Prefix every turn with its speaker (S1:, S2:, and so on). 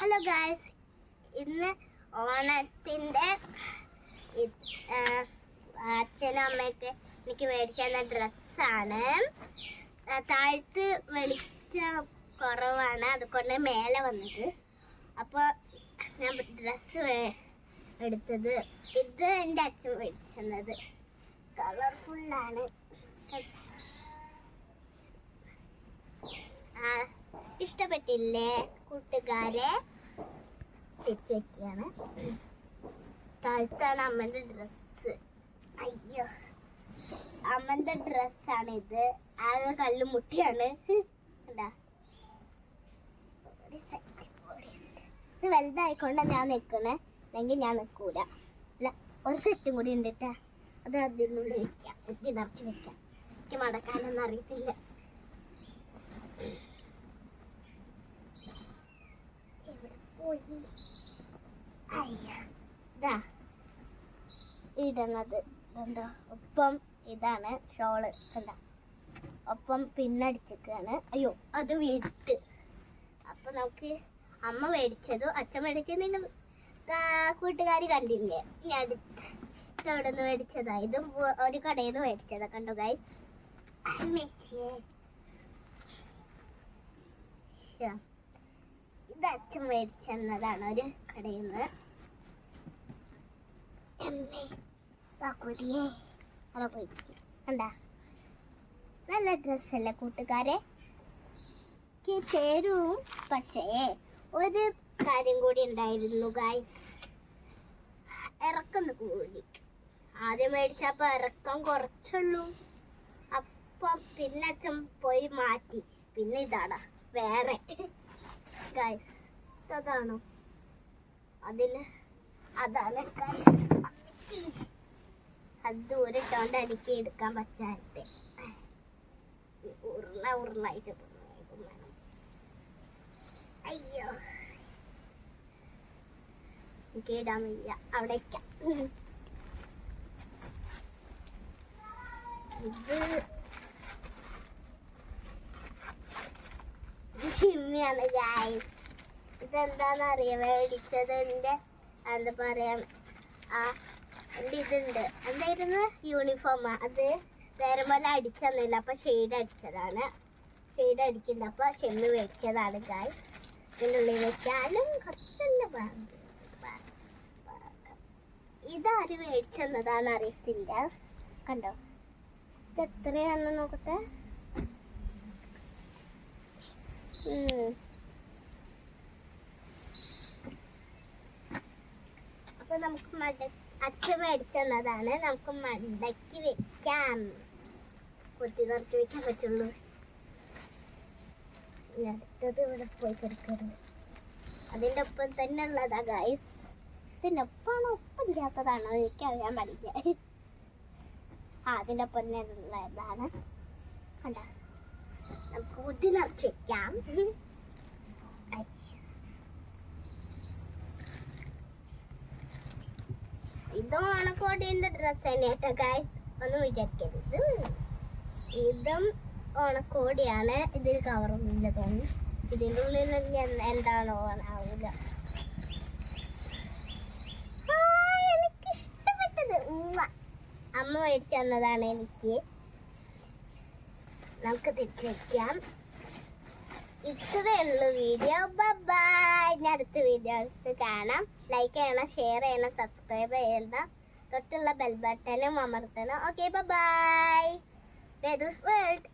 S1: Hello guys ഇന്ന് ഓണത്തിന്റെ അച്ഛനും അമ്മയൊക്കെ എനിക്ക് മേടിച്ചു തന്ന ഡ്രസ്സാണ് താഴത്ത് വെളിച്ചം കുറവാണ്. അതുകൊണ്ട് മേലെ വന്നത്. അപ്പോൾ ഞാൻ ഡ്രസ്സ് എടുത്തത്. ഇത് എന്റെ അച്ഛൻ മേടിച്ചത്. കളർഫുള്ളാണ്. ഇഷ്ടപ്പെട്ടില്ലേ കൂട്ടുകാരെ? തിരിച്ചു വെക്കുകയാണ്. താഴത്താണ് അമ്മന്റെ ഡ്രസ്സ് അയ്യോ. അമ്മന്റെ ഡ്രസ്സാണ് ഇത്. ആകെ കല്ല് മുട്ടിയാണ്. ഉണ്ട്. ഇത് വലുതായിക്കൊണ്ട് ഞാൻ നിൽക്കണേ ഞാൻ നിൽക്കൂല അല്ല ഒരു സെറ്റും കൂടി ഉണ്ട് ട്ടാ. അത് അതിനുള്ളിൽ വെക്കാം. എത്തി നിറച്ച് വെക്കാം. എനിക്ക് മടക്കാനൊന്നും അറിയത്തില്ല ഇവിടെ പോയി അയ്യ ഇതാ ഇടണത്. എന്താ ഒപ്പം ഇതാണ് ഷോൾ. കണ്ട? ഒപ്പം പിന്നടിച്ചിക്കാണ് അയ്യോ അത് വിട്ട്. അപ്പൊ നമുക്ക് അമ്മ മേടിച്ചതും അച്ഛൻ മേടിച്ചത് നിങ്ങൾ കൂട്ടുകാർ കണ്ടില്ലേ? അടുത്ത് അവിടെ നിന്ന് മേടിച്ചതാ. ഇതും ഒരു കടയിൽ നിന്ന് മേടിച്ചതാ. കണ്ടു ഗൈസ് മേടിച്ചേ. ഇത് അച്ഛൻ മേടിച്ചെന്നതാണ് ഒരു കടയിൽ നിന്ന്. നല്ല ഡ്രസ്സല്ലേ കൂട്ടുകാരെ? ചേരും പക്ഷേ ഒരു കാര്യം കൂടി ഉണ്ടായിരുന്നു ഗായ്സ് ഇറക്കം കൂടി. ആദ്യം മേടിച്ചപ്പോ ഇറക്കം കുറച്ചുള്ളൂ. അപ്പം പിന്നെ അച്ഛൻ പോയി മാറ്റി. പിന്നെ ഇതാടാ വേറെ. ഗൈസ് അതാണോ. അതിൽ അതാണ് ഗൈസ് അത് ദൂരിട്ടോണ്ട് എനിക്ക് എടുക്കാൻ പറ്റാത്ത ഉരുള ഉരുളായിട്ട്. അയ്യോ. എനിക്ക് ഇടാൻ വയ്യ. അവിടെ ഇത് ഇത് ഷിമ്മിയാണ് ഗായ്സ് ഇതെന്താന്ന് അറിയാം മേടിച്ചത് എന്റെ എന്താ പറയാ ആ എന്റെ ഇതുണ്ട്. എന്തായിരുന്നു? യൂണിഫോമാ അത് നേരം പോലെ അടിച്ചെന്നില്ല. അപ്പൊ ഷെയ്ഡ് അടിച്ചതാണ്. ഷെയ്ഡ് അടിക്കുന്നത് അപ്പൊ ഷെമ്മി വെച്ചതാണ് ഗായ് ഇതിന്റെ ഉള്ളിൽ വെച്ചാലും കുറച്ചല്ല ബാഗ് ഇതാര് മേടിച്ചെന്നതാണ് അറിയത്തില്ല കണ്ടോ? ഇത് എത്രയാണെന്ന് നോക്കട്ടെ? അപ്പൊ നമുക്ക് മട അച്ഛൻ മേടിച്ചെന്നതാണ്. നമുക്ക് മടക്കി വെക്കാം. കുത്തി നിറച്ച് വെക്കാൻ പറ്റുള്ളൂ. അടുത്തത് ഇവിടെ പോയി കിടക്കരുത്. അതിന്റെ ഒപ്പം തന്നെ ഉള്ളതാ ഗൈസ് ഇതിന്റെ ഒപ്പാണോ? ഒപ്പം ഇല്ലാത്തതാണോ? എനിക്ക് അറിയാൻ പാടില്ല. ആ അതിന്റെ ഒപ്പം തന്നെ ഉള്ളതാണ്. കണ്ട? നമുക്ക് കുത്തി നിറച്ച് വെക്കാം. ഇത് ഓണക്കോടിന്റെ ഡ്രസ് തന്നെയാട്ടോ ഗായ്സ് ഒന്നും വിചാരിക്കരുത് ഇതും ഓണക്കോടിയാണ് ഇതിൽ കവറൊന്നുമില്ല തോന്നുന്നു ഇതിന്റെ ഉള്ളിൽ എന്താണോ ആവില്ല എനിക്ക് ഇഷ്ടപ്പെട്ടത് ഉവ്വ. അമ്മ മേടിച്ചു തന്നതാണ് എനിക്ക് നമുക്ക് തിരിച്ചു വയ്ക്കാം ഇത്രേ ഉള്ളൂ വീഡിയോ. ബൈ ഇനി അടുത്ത വീഡിയോസ് കാണാം. ലൈക്ക് ചെയ്യണം ഷെയർ ചെയ്യണം സബ്സ്ക്രൈബ് ചെയ്യണം തൊട്ടുള്ള ബെൽ ബട്ടണും അമർത്തണം. Okay by world